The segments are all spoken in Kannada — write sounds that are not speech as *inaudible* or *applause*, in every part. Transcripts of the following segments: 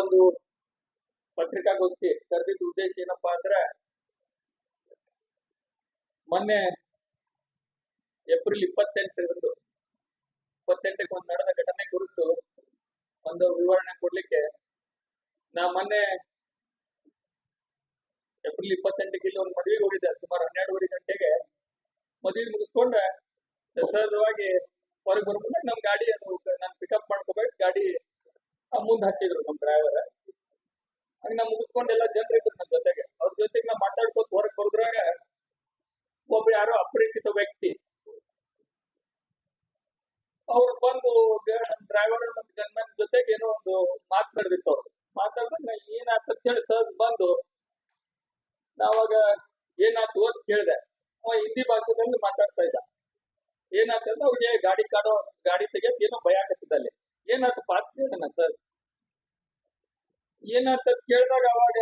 ಒಂದು ಪತ್ರಿಕಾಗೋಷ್ಠಿ ಕರೆದಿದ್ದ ಉದ್ದೇಶ ಏನಪ್ಪಾ ಅಂದ್ರೆ ಮೊನ್ನೆ ಏಪ್ರಿಲ್ ಇಪ್ಪತ್ತೆಂಟರಂದು, ಇಪ್ಪತ್ತೆಂಟಕ್ಕೆ ಒಂದು ನಡೆದ ಘಟನೆ ಕುರಿತು ಒಂದು ವಿವರಣೆ ಕೊಡ್ಲಿಕ್ಕೆ ನಾ ಮೊನ್ನೆ ಏಪ್ರಿಲ್ ಇಪ್ಪತ್ತೆಂಟಕ್ಕೆ ಇಲ್ಲಿ ಒಂದು ಮದುವೆಗೆ ಹೋಗಿದ್ದೆ, ಸುಮಾರು ಹನ್ನೆರಡುವರೆ ಗಂಟೆಗೆ. ಮದುವೆ ಮುಗಿಸ್ಕೊಂಡ್ರೆ ಸಹಜವಾಗಿ ಹೊರಗೆ ಬರ್ಬೇಕು ನಮ್ ಗಾಡಿ ಅದು ನಾನು ಪಿಕಪ್ ಮಾಡ್ಕೋಬೇಕು, ಗಾಡಿ ಮುಂದೆ ಹಚ್ಚಿದ್ರು ನಮ್ ಡ್ರೈವರ್ ಹಂಗ ನಾ ಮುಗಿಸ್ಕೊಂಡೆಲ್ಲ ಜನರು ಇದ್ರು ನನ್ನ ಜೊತೆಗೆ. ಅವ್ರ ಜೊತೆಗೆ ನಾ ಮಾತಾಡ್ಕೊತ ಹೊರಗೆ ಬರ್ದ್ರಾಗ ಒಬ್ಬ ಯಾರೋ ಅಪರಿಚಿತ ವ್ಯಕ್ತಿ. ಅವ್ರು ಬಂದು ಡ್ರೈವರ್ ಮತ್ತು ಗನ್ಮನ್ ಜೊತೆಗೆ ಏನೋ ಒಂದು ಮಾತಾಡ್ದಿತ್ತು ಅವ್ರು. ಮಾತಾಡ್ದಾಗ ನಾ ಅಂತ ಹೇಳಿ ಸರ್ ಬಂದು ನಾವಾಗ ಏನಾಯ್ತು ಅಂತ ಕೇಳಿದೆ. ಅವ ಹಿಂದಿ ಭಾಷೆದಲ್ಲಿ ಮಾತಾಡ್ತಾ ಇದ್ದ. ಏನಾಗ್ತದೆ ಅವ್ರಿಗೆ ಗಾಡಿ ಕಾಡೋ, ಗಾಡಿ ತೆಗಿಯಕ್ ಏನೋ ಭಯ ಆಗತ್ತಿದ್ದ ಅಲ್ಲಿ ಅಂತ ಕೇಳೋಣ ಸರ್? ಏನಾಗ್ತದ ಕೇಳಿದಾಗ ಅವಾಗ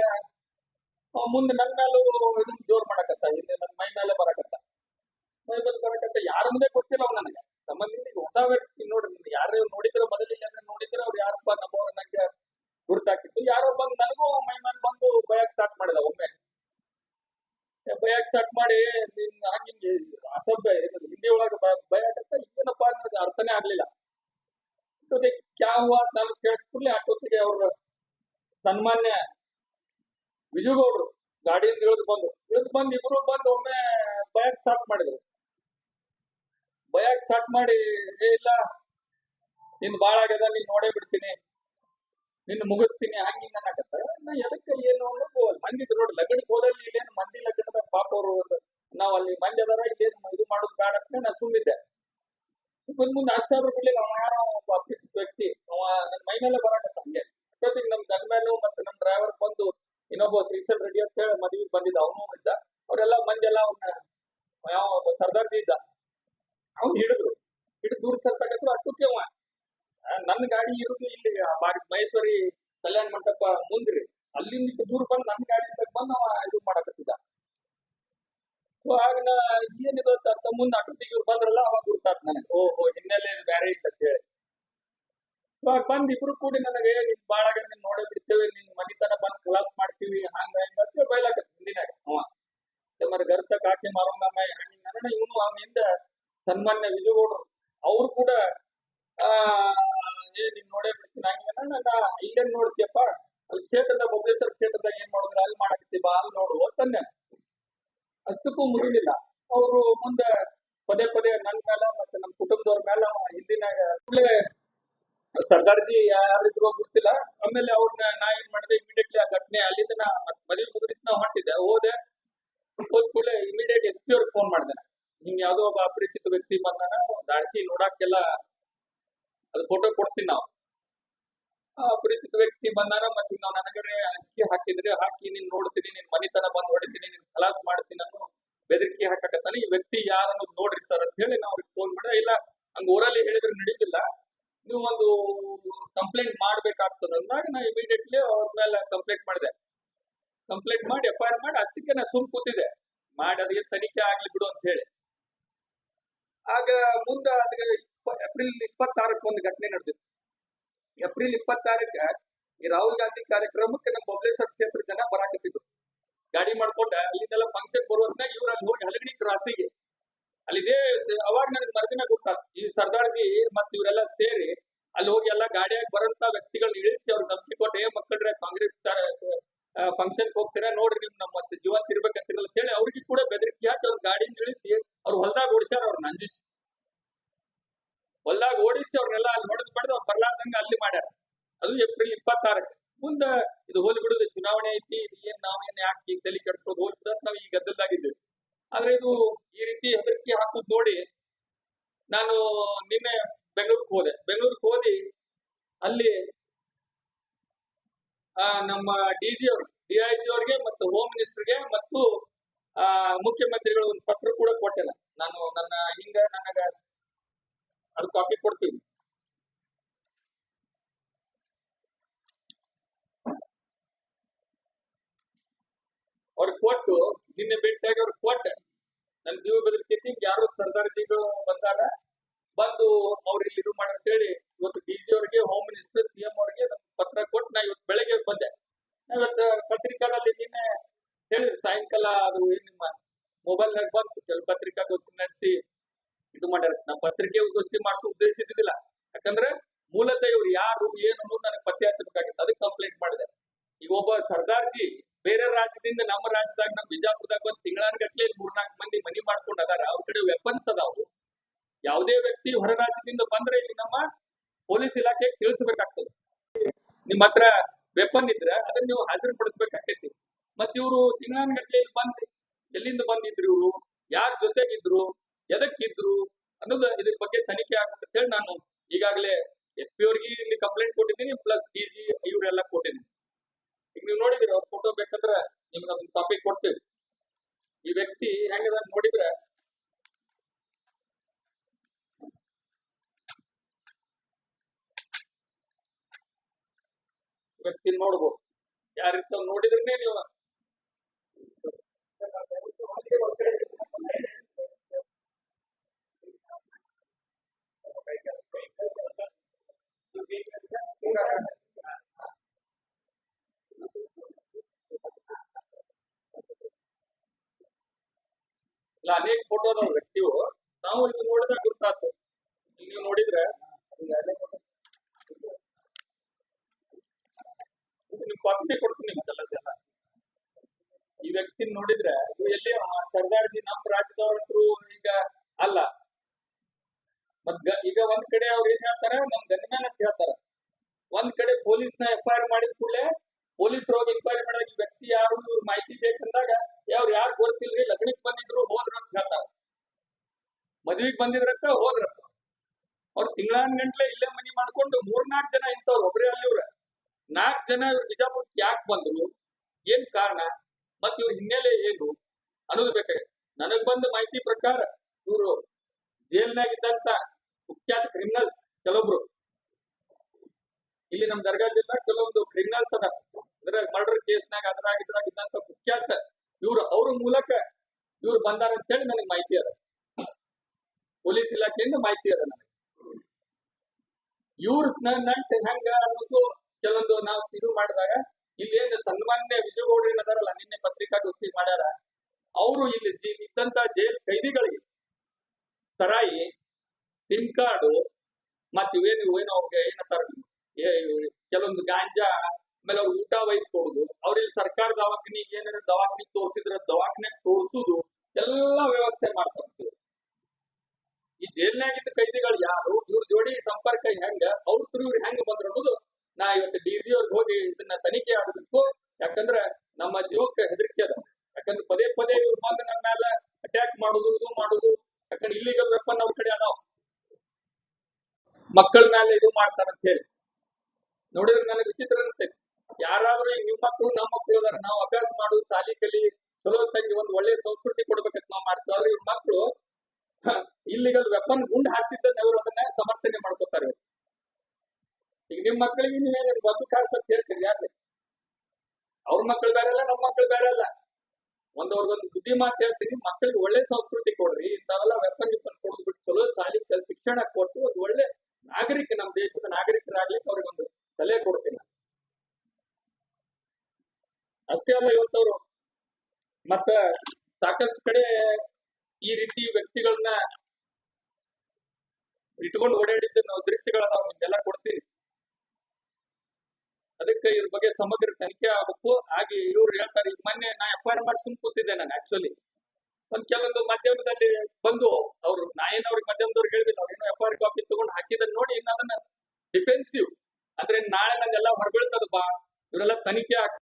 ಅವ ಮುಂದೆ ನನ್ನ ಮೇಲೂ ಇದನ್ನ ಜೋರ್ ಮಾಡಕತ್ತ, ಇಲ್ಲಿ ನನ್ನ ಮೈ ಮೇಲೆ ಬರಕತ್ತ. ಮೈ ಮೇಲೆ ಬರಕತ್ತ, ಯಾರ ಮುಂದೆ ಗೊತ್ತಿಲ್ಲ ಅವ್ ನನಗೆ. ಸಂಬಂಧಿಕ ಹೊಸ ವ್ಯಕ್ತಿ ನೋಡ್ರಿ ಯಾರು ನೋಡಿದ್ರೆ ಮೊದಲಿಲ್ಲ ಅಂದ್ರೆ ನೋಡಿದ್ರೆ ಅವ್ರು ಯಾರಪ್ಪ ನಮ್ಮವ್ರ ನಂಗೆ ಗುರ್ತಾಕಿತ್ತು ಯಾರೋ ಬಂದು ನನಗೂ ಮೈ ಮೇಲೆ ಬಂದು ಬಯಕ್ ಸ್ಟಾರ್ಟ್ ಮಾಡಿದ ಒಮ್ಮೆ. ಬಯಕ್ ಸ್ಟಾರ್ಟ್ ಮಾಡಿ ನಿನ್ ಹಂಗಿಂಗೆ ಅಸಭ್ಯ ಹಿಂದಿ ಒಳಗೆ ಭಯ ಆಗತ್ತ ಏನಪ್ಪ ಅನ್ನೋದು ಅರ್ಥನೇ ಆಗ್ಲಿಲ್ಲ. ಜೊತೆ ಕ್ಯಾವ ನಾನು ಕೇಳಿಸ್ಕೊಳ್ಳಿ ಅಷ್ಟೊತ್ತಿಗೆ ಅವ್ರ ಸನ್ಮಾನ್ಯ ವಿಜುಗೌಡ್ರು ಗಾಡಿಯಿಂದ ಇಳಿದು ಬಂದು ಇಳಿದು ಬಂದು ಇಬ್ರು ಬಂದು ಒಮ್ಮೆ ಭಯಕ್ ಸ್ಟಾರ್ಟ್ ಮಾಡಿದ್ರು. ಬಯಾಗ್ ಸ್ಟಾರ್ಟ್ ಮಾಡಿ, ಏ ಇಲ್ಲ, ನಿನ್ ಬಾಳ ಆಗ್ಯದ, ನೀನ್ ನೋಡೇ ಬಿಡ್ತೀನಿ ನಿನ್ನ ಮುಗಿಸ್ತೀನಿ ಹಂಗ ಹಿಂಗ ಅನ್ನಕತ್ತ. ನಾ ಎದಕ್ಕೆ ಏನು ಅನ್ನೋದು ಮಂದಿ ನೋಡಿ ಲಗ್ನಕ್ಕೆ ಹೋದಲ್ಲಿ ಇಲ್ಲೇನು ಮಂದಿ ಲಗ್ನದ ಪಾಪ ಅವರು ನಾವು ಅಲ್ಲಿ ಮಂದಿ ಅದಾರ, ಇಲ್ಲೇನು ಇದು ಮಾಡೋದು ಬೇಡ ಅಂತ ನಾ ಸುಮ್ಮಿದ್ದೆ ಬಂದ್ ಮುಂದೆ ಅಷ್ಟೇ ಬಿಡ್ಲಿಲ್ಲ ಅವ ಯಾರೋ ಒಬ್ಬ ಅಪರಿಚಿತ ವ್ಯಕ್ತಿ. ಅವ ನನ್ನ ಮೈ ಮೇಲೆ ಹಂಗೆ ಅಷ್ಟೊತ್ತಿಗೆ ನಮ್ ಗನ್ಮ್ಯಾನು ಮತ್ತೆ ನಮ್ ಡ್ರೈವರ್ ಬಂದು ಇನ್ನೊಬ್ಬ ಶ್ರೀಶಲ್ ರೆಡ್ಡಿ ಅಂತ ಹೇಳಿ ಮದುವೆಗೆ ಬಂದಿದ್ದ, ಅವನು ಇದ್ದ. ಅವರೆಲ್ಲ ಮಂದಿ ಎಲ್ಲ ಅವನ್ನ ಯಾವ ಸರ್ದಾರ್ಜಿ ಇದ್ದ. ಅವ್ನು ಹಿಡಿದ್ರು. ಹಿಡಿದು ದೂರ ಸರ್ಸಾಕತ್ರು ಅಷ್ಟಕ್ಕೆ ಅವ ನನ್ನ ಗಾಡಿ ಇರುದು ಇಲ್ಲಿ ಮೈಸೂರಿ ಕಲ್ಯಾಣ ಮಂಟಪ ಮುಂದ್ರಿ. ಅಲ್ಲಿಂದ ದೂರ ಬಂದು ನನ್ನ ಗಾಡಿ ಬಂದು ಅವ ಇದು ಮಾಡಕತ್ತಿದ್ದ. ಆಗ ನಾ ಏನಿದು ಅಂತ ಮುಂದೆ ಅಷ್ಟೊತ್ತಿಗೆ ಇವ್ರು ಬಂದ್ರಲ್ಲ ಅವಾಗ ಗುರ್ತಾತ್ ನನಗೆ. ಓಹೋ ಹಿನ್ನೆಲೆ ಇದು ಬೇರೆ ಇತ್ತು ಅಂತ ಹೇಳಿ. ಇವಾಗ ಬಂದ್ ಇಬ್ರು ಕೂಡಿ ನನಗೆ ನಿನ್ ಬಾಳ ನಿನ್ ನೋಡೇ ಬಿಡ್ತೇವೆ ನಿನ್ ಮನಿತನ ಬಂದ್ ಕ್ಲಾಸ್ ಮಾಡ್ತೀವಿ ಹಂಗ ಹಿಂಗ ಅಂತ ಬೈಲಾಕತ್ ಹಿಂದಿನಾಗ ಅವ ಮರ ಗರ್ತ ಕಾಟಿ ಮಾರಂಗ ಹಣ್ಣಿನ ನನ್ನ ಇವನು ಅವನಿಂದ ಸನ್ಮಾನ್ಯ ವಿಜಯಗೌಡರು. ಅವ್ರು ಕೂಡ ಆ ಏ ನಿನ್ ನೋಡೇ ಬಿಡ್ತೀನಿ ಹಂಗ ನನ್ನ ಇಲ್ಲೇನ್ ನೋಡ್ತೀಯಪ್ಪ. ಅಲ್ಲಿ ಕ್ಷೇತ್ರದ ಬೊಬ್ಲೇಶ್ವರ ಕ್ಷೇತ್ರದಾಗ ಏನ್ ಮಾಡಿದ್ರೆ ಅಲ್ಲಿ ಮಾಡಕತ್ತಿ ಬಾ ಅಲ್ಲಿ ನೋಡು ಅಂತಂದೆ ಅಷ್ಟಕ್ಕೂ ಮುಗಿಲಿಲ್ಲ ಅವರು ಮುಂದೆ ಪದೇ ಪದೇ ನನ್ನ ಮೇಲೆ ಮತ್ತೆ ನಮ್ಮ ಕುಟುಂಬದವ್ರ ಮೇಲೆ ಅವ ಹಿಂದಿನಾಗ ಕೂಡ್ಲೇ ಸರ್ದಾರ್ಜಿ ಯಾರಿದ್ರು ಗೊತ್ತಿಲ್ಲ ಆಮೇಲೆ ಅವ್ರನ್ನ ನಾ ಏನ್ ಮಾಡಿದೆ ಇಮಿಡಿಯೇಟ್ಲಿ ಆ ಘಟನೆ ಅಲ್ಲಿಂದ ನಾ ಮತ್ತ್ ಮದುವೆ ಮುಗಿದಿತ್ತು ನಾ ಹೊಂಟಿದ್ದೆ ಹೋದೆ ಹೋದ್ ಕೂಡಲೇ ಇಮಿಡಿಯೇಟ್ ಎಸ್ ಪಿ ಅವ್ರಿಗೆ ಫೋನ್ ಮಾಡಿದೆ ಹಿಂಗ್ ಯಾವ್ದೋ ಒಬ್ಬ ಅಪರಿಚಿತ ವ್ಯಕ್ತಿ ಬಂದಾನ ದಾಡ್ಸಿ ನೋಡಕ್ಕೆಲ್ಲ ಅದು ಫೋಟೋ ಕೊಡ್ತೀನಿ ನಾವು ಆ ಅಪರಿಚಿತ ವ್ಯಕ್ತಿ ಬಂದಾನ ಮತ್ತೆ ನಾವು ನನಗರೆ ಅಂಜಿಕೆ ಹಾಕಿದ್ರೆ ಹಾಕಿ ನೀನ್ ನೋಡ್ತೀನಿ ನಿನ್ ಮನಿತನ ಬಂದ್ ಹೊಡಿತೀನಿ ನಿನ್ ಖಲಾಸ್ ಮಾಡ್ತೀನಿ ಅನ್ನೋ ಬೆದರಿಕೆ ಹಾಕಕತ್ತಾನ ಈ ವ್ಯಕ್ತಿ ಯಾರು ಅನ್ನೋದು ನೋಡ್ರಿ ಸರ್ ಅಂತ ಹೇಳಿ ನಾವು ಅವ್ರಿಗೆ ಫೋನ್ ಮಾಡಿ ಇಲ್ಲ ಹಂಗ ಊರಲ್ಲಿ ಹೇಳಿದ್ರೆ ನಡೀತಿಲ್ಲ ನೀವು ಒಂದು ಕಂಪ್ಲೇಂಟ್ ಮಾಡ್ಬೇಕಾಗ್ತದ ಅಂದಾಗ ನಾ ಇಮಿಡಿಯೇಟ್ಲಿ ಅವ್ರ ಮೇಲೆ ಕಂಪ್ಲೇಂಟ್ ಮಾಡಿದೆ ಕಂಪ್ಲೇಂಟ್ ಮಾಡಿ ಎಫ್ ಐ ಆರ್ ಮಾಡಿ ಅಷ್ಟಕ್ಕೆ ನಾ ಸುಮ್ ಕೂತಿದ್ದೆ ಮಾಡಿ ಅದಕ್ಕೆ ತನಿಖೆ ಆಗ್ಲಿ ಬಿಡು ಅಂತ ಹೇಳಿ ಆಗ ಮುಂದ ಅದಕ್ಕೆ ಏಪ್ರಿಲ್ ಇಪ್ಪತ್ತಾರಕ್ಕೆ ಒಂದು ಘಟನೆ ನಡೆದಿತ್ತು. ಏಪ್ರಿಲ್ ಇಪ್ಪತ್ತಾರಕ್ಕೆ ಈ ರಾಹುಲ್ ಗಾಂಧಿ ಕಾರ್ಯಕ್ರಮಕ್ಕೆ ನಮ್ಮ ಬಬಲೇಶ್ವರ ಕ್ಷೇತ್ರ ಜನ ಬರಾಕತ್ತಿದ್ರು. ಗಾಡಿ ಮಾಡ್ಕೊಂಡ ಅಲ್ಲಿಂದೆಲ್ಲ ಫಂಕ್ಷನ್ ಬರುವಂತಾಗ ಇವ್ರು ಅಲ್ಲಿ ಹೋಗಿ ಹಲಗಣಿ ಕ್ರಾಸಿಗೆ. ಅಲ್ಲಿದೆ ಅವಾಗ ನನಗೆ ಮರದಿನ ಗೊತ್ತಾಗ ಈ ಸರ್ದಾರ್ಜಿ ಮತ್ತೆ ಇವರೆಲ್ಲ ಸೇರಿ ಅಲ್ಲಿ ಹೋಗಿ ಎಲ್ಲ ಗಾಡಿಯಾಗ ಬರಂತ ವ್ಯಕ್ತಿಗಳನ್ನ ಇಳಿಸಿ ಅವ್ರ ನಂಬಿಕೆ ಏ ಮಕ್ಕಳ್ರೆ, ಕಾಂಗ್ರೆಸ್ ಫಂಕ್ಷನ್ ಹೋಗ್ತೀರಾ? ನೋಡ್ರಿ ನಿಮ್ ನಮ್ಮ ಜೀವಂತ ಇರ್ಬೇಕಂತಿರಲ್ಲ. ಅಂತ ಹೇಳಿ ಅವ್ರಿಗೆ ಕೂಡ ಬೆದರಿಕೆ ಹಾಕಿ ಅವ್ರ ಗಾಡಿನ ಇಳಿಸಿ ಅವ್ರು ಹೊಲ್ದಾಗ ಓಡಿಸ್ಯಾರ ಅವ್ರ ಅಂಜಿಸಿ. ಹೊಲ್ದಾಗ ಓಡಿಸಿ ಅವ್ರನ್ನೆಲ್ಲ ಅಲ್ಲಿ ಹೊಡೆದು ಬಡ್ದು ಅವ್ರು ಬರ್ಲಾರ್ದಂಗ ಅಲ್ಲಿ ಮಾಡ್ಯಾರ. ಅದು ಏಪ್ರಿಲ್ ಇಪ್ಪತ್ತಾರಕ್ಕೆ. ಮುಂದ ಇದು ಹೋಲಿ ಬಿಡುದು ಚುನಾವಣೆ ಐತಿ ಏನ್ ನಾವ್ ಯಾಕೆ ಈಗ ತಲೆ ಕೆಡ್ಸ್ಕೊಂಡು ಬಿಡೋದ್ ನಾವು ಈ ಗದ್ದಲ್ದಾಗಿದ್ದೇವೆ. ಆದ್ರೆ ಇದು ಈ ರೀತಿ ಹೆದರಿಕೆ ಹಾಕುದ್ ನೋಡಿ ನಾನು ನಿನ್ನೆ ಬೆಂಗಳೂರಿಗೆ ಹೋದೆ. ಬೆಂಗಳೂರಿಗೆ ಹೋದಿ ಅಲ್ಲಿ ಆ, ನಮ್ಮ ಡಿ ಜಿ ಅವರು ಡಿ ಐ ಜಿ ಅವ್ರಿಗೆ ಮತ್ತು ಹೋಮ್ ಮಿನಿಸ್ಟರ್ಗೆ ಮತ್ತು ಆ ಮುಖ್ಯಮಂತ್ರಿಗಳು ಒಂದು ಪತ್ರ ಕೂಡ ಕೊಟ್ಟಿಲ್ಲ. ನಾನು ನನ್ನ ಹಿಂಗ ನನಗ ಅದು ಕಾಪಿ ಕೊಡ್ತೀವಿ ಅವ್ರಿಗೆ ಕೊಟ್ಟು, ನಿನ್ನೆ ಭೇಟಿಯಾಗಿ ಅವ್ರಿಗೆ ಕೊಟ್ಟೆ. ನನ್ ಜೀವ ಬೆದರಿಕೈತಿ ಯಾರು ಸರ್ದಾರ್ಜಿಗಳು ಬಂದಾಗ ಬಂದು ಅವ್ರು ಇಲ್ಲಿ ಇದು ಮಾಡಿ ಅಂತೇಳಿ ಯಾರ ಜೊತೆಗಿದ್ರು ಎದಕ್ಕಿದ್ರು ಅನ್ನೋದು ಇದ್ರ ಬಗ್ಗೆ ತನಿಖೆ ಆಗ್ಬೇಕಂತ ಹೇಳಿ ನಾನು ಈಗಾಗಲೇ ಎಸ್ ಪಿ ಅವ್ರಿಗೆ ಇಲ್ಲಿ ಕಂಪ್ಲೇಂಟ್ ಕೊಟ್ಟಿದ್ದೀನಿ ಪ್ಲಸ್ ಡಿ ಜಿ ಇವರೆಲ್ಲ ಕೊಟ್ಟಿದ್ದೀನಿ ಈಗ ನೀವು ನೋಡಿದಿರ ಅವ್ರ ಫೋಟೋ ಬೇಕಂದ್ರೆ ನಿಮ್ಗೆ ಅದನ್ನ ಟಾಪಿಕ್ ಕೊಡ್ತೀವಿ ಈ ವ್ಯಕ್ತಿ ಹೆಂಗದ ನೋಡಿದ್ರೆ ವ್ಯಕ್ತಿ ನೋಡ್ಬೋದು ಯಾರಿರ್ತಾವ ನೋಡಿದ್ರೇನೆ ನೀವು ಇಲ್ಲ, ಅನೇಕ ಫೋಟೋ ಅದಾವ ವ್ಯಕ್ತಿವು ನಾವು ಇಲ್ಲಿ ನೋಡಿದಾಗ ಗುರ್ತಾತು ಈಗ ನೀವು ನೋಡಿದ್ರೆ ನಿಮ್ ಕಾಪಿ ಕೊಡ್ತೀನಿ ಈ ವ್ಯಕ್ತಿ ನೋಡಿದ್ರೆ ಹೋದ್ರಕ್ಕ ಅವ್ರು ತಿಂಗಳಾನ್ ಗಂಟ್ಲೆ ಇಲ್ಲೇ ಮನಿ ಮಾಡ್ಕೊಂಡು ಮೂರ್ನಾಲ್ಕು ಜನ ಇಂಥವ್ರು ಒಬ್ರೇ ಅಲ್ಲಿ ಇವ್ರ. ನಾಲ್ಕು ಜನ ಇವ್ರು ಬಿಜಾಪುರಕ್ಕೆ ಯಾಕೆ ಬಂದ್ರು? ಏನ್ ಕಾರಣ? ಮತ್ತೆ ಇವ್ರ ಹಿನ್ನೆಲೆ ಏನು? ಅನ್ನೋದು ಬೇಕಾಗಿದೆ ನನಗ್ ಬಂದ ಮಾಹಿತಿ ಪ್ರಕಾರ ಇವರು ಜೈಲ್ನಾಗ ಇದ್ದಂತ ಕುಖ್ಯಾತ ಕ್ರಿಮಿನಲ್ಸ್ ಕೆಲವೊಬ್ರು. ಇಲ್ಲಿ ನಮ್ ದರ್ಗಾ ಜಿಲ್ಲಾ ಕೆಲವೊಂದು ಕ್ರಿಮಿನಲ್ಸ್ ಅದ ಅಂದ್ರೆ ಮರ್ಡರ್ ಕೇಸ್ನಾಗ ಅದ್ರಾಗ ಇದ್ರಾಗ ಇದ್ದಂತ ಕುಖ್ಯಾತ ಇವ್ರು ಅವ್ರ ಮೂಲಕ ಇವ್ರು ಬಂದಾರ ಅಂತ ಹೇಳಿ ನನಗೆ ಮಾಹಿತಿ ಅದ. ಪೊಲೀಸ್ ಇಲಾಖೆಯಿಂದ ಮಾಹಿತಿ ಅದ ನನಗೆ ಇವ್ರ ನಂಟ್ ಹೆಂಗ ಅನ್ನೋದು ಕೆಲವೊಂದು ನಾವು ಇದು ಮಾಡಿದಾಗ ಇಲ್ಲಿ ಏನು ಸನ್ಮಾನ್ಯ ವಿಜಯಗೌಡ ಏನದಾರಲ್ಲ, ನಿನ್ನೆ ಪತ್ರಿಕಾಗೋಷ್ಠಿ ಮಾಡ್ಯಾರ, ಅವರು ಇಲ್ಲಿ ಇದ್ದಂತ ಜೈಲ್ ಕೈದಿಗಳಿಗೆ ಸರಾಯಿ, ಸಿಮ್ ಕಾರ್ಡು ಮತ್ ಇವೇನು ಇವೇನು ಅವ್ರಿಗೆ ಏನಂತಾರ ಕೆಲವೊಂದು ಗಾಂಜಾ, ಆಮೇಲೆ ಅವ್ರು ಊಟ ಒಯ್ದು ಕೊಡುದು ಅವ್ರಿಗೆ ಸರ್ಕಾರ ದವಾಖಾನಿಗೆ ಏನಾರ ದವಾಖಾನಿಗೆ ತೋರಿಸಿದ್ರೆ ದವಾಖಾನೆ ತೋರಿಸುದು, ಎಲ್ಲಾ ವ್ಯವಸ್ಥೆ ಮಾಡ್ತಾರೆ ಈ ಜೈಲ್ನಾಗಿದ್ದ ಕೈದಿಗಳು ಯಾರು? ಇವ್ರ ಜೋಡಿ ಸಂಪರ್ಕ ಹೆಂಗ? ಅವ್ರ ತ್ರೂ ಇವ್ರು ಹೆಂಗ್ ಬಂದ್ರು ಅನ್ನೋದು ನಾ ಇವತ್ತು ಡಿ ಸಿ ಅವ್ರಿಗೆ ಹೋಗಿ ಇದನ್ನ ತನಿಖೆ ಆಡಬೇಕು. ಯಾಕಂದ್ರ ನಮ್ಮ ಜೀವಕ್ಕೆ ಹೆದರಿಕೆ ಅದ. ಯಾಕಂದ್ರೆ ಪದೇ ಪದೇ ಇವ್ರು ಬಂದು ನಮ್ಮ ಮೇಲೆ ಅಟ್ಯಾಕ್ ಮಾಡುದು, ಇದು ಮಾಡುದು. ಯಾಕಂದ್ರೆ ಇಲ್ಲಿಗಲ್ ವೆಪನ್ ಅವ್ರ ಕಡೆ ಅದಾವ. ಮಕ್ಕಳ ಮೇಲೆ ಇದು ಮಾಡ್ತಾರಂತ ಹೇಳಿ. ನೋಡಿದ್ರೆ ನನಗೆ ವಿಚಿತ್ರ ಅನಿಸ್ತೈತಿ. ಯಾರಾದ್ರೂ ನಿಮ್ಮ ಮಕ್ಕಳು ನಮ್ಮ ಮಕ್ಕಳು ಅದಾರ ನಾವು ಅಭ್ಯಾಸ ಮಾಡುದು ಶಾಲಿ ಕಲಿ, ಚಲೋ ತಂಗಿ, ಒಂದು ಒಳ್ಳೆ ಸಂಸ್ಕೃತಿ ಕೊಡ್ಬೇಕಂತ ನಾವು ಆದ್ರೆ ಇವ್ರ ಮಕ್ಕಳು *laughs* ಇಲ್ಲಿಗಲ್ ವೆಪನ್ ಗುಂಡ್ ಹಾರಿಸಿದ್ದನ್ನ ಅವರು ಅದನ್ನ ಸಮರ್ಥನೆ ಮಾಡ್ಕೋತಾರೆ. ಈಗ ನಿಮ್ ಮಕ್ಕಳಿಗೆ ನೀವೇನು ಬಂದು ಕಾಡ್ಸಕ್ ಹೇಳ್ತೀರಿ ಯಾರ್ರಿ? ಅವ್ರ ಮಕ್ಕಳು ಬೇರೆ ಅಲ್ಲ ನಮ್ಮ ಮಕ್ಕಳು ಬೇರೆ ಅಲ್ಲ. ಒಂದ್ ಅವ್ರಿಗೊಂದು ಬುದ್ಧಿ ಮಾತು ಹೇಳ್ತೀನಿ ಮಕ್ಕಳಿಗೆ ಒಳ್ಳೆ ಸಂಸ್ಕೃತಿ ಕೊಡ್ರಿ, ಇಂಥವೆಲ್ಲ ವೆಪನ್ ಗಿಪನ್ ಕೊಡೋದು ಬಿಟ್ಟು ಚಲೋ ಶಾಲಿ ಶಿಕ್ಷಣ ಕೊಟ್ಟು ಒಂದು ಒಳ್ಳೆ ನಾಗರಿಕ ನಮ್ಮ ದೇಶದ ನಾಗರಿಕರಾಗ್ಲಿಕ್ಕೆ ಅವ್ರಿಗೊಂದು ಸಲಹೆ ಕೊಡ್ತೀನಿ. ಅಷ್ಟೇ ಅಲ್ಲ ಇವತ್ತವರು. ಮತ್ತ ಸಾಕಷ್ಟು ಕಡೆ ರೀತಿ ವ್ಯಕ್ತಿಗಳನ್ನ ಇಟ್ಕೊಂಡು ಓಡಾಡಿದ್ದ ನಾವು ದೃಶ್ಯಗಳದಾವ ನಿಮ್ಗೆಲ್ಲ ಕೊಡ್ತೀವಿ. ಅದಕ್ಕೆ ಇದ್ರ ಬಗ್ಗೆ ಸಮಗ್ರ ತನಿಖೆ ಆಗಬೇಕು. ಹಾಗೆ ಇವ್ರು ಹೇಳ್ತಾರೆ ಈಗ ಮೊನ್ನೆ ನಾ ಎಫ್ ಆರ್ ಮಾಡಿ ಸುಮ್ ಕೂತಿದ್ದೆ ನಾನು ಆಕ್ಚುಲಿ ಒಂದ್ ಕೆಲವೊಂದು ಮಾಧ್ಯಮದಲ್ಲಿ ಬಂದು ಅವ್ರು ನಾ ಏನ್ ಮಾಧ್ಯಮದವ್ರು ಹೇಳಿದ್ರು, ಅವ್ರು ಏನೋ ಎಫ್ ಆರ್ ಕಾಪಿ ತಗೊಂಡು ಹಾಕಿದ್ರೆ ನೋಡಿ, ಇನ್ನು ಅದನ್ನ ಡಿಫೆನ್ಸಿವ್ ಅಂದ್ರೆ ನಾಳೆ ನಂಗೆಲ್ಲ ಹೊರಬೀಳ್ತದ ಬಾ. ಇವರೆಲ್ಲ ತನಿಖೆ ಆಗ್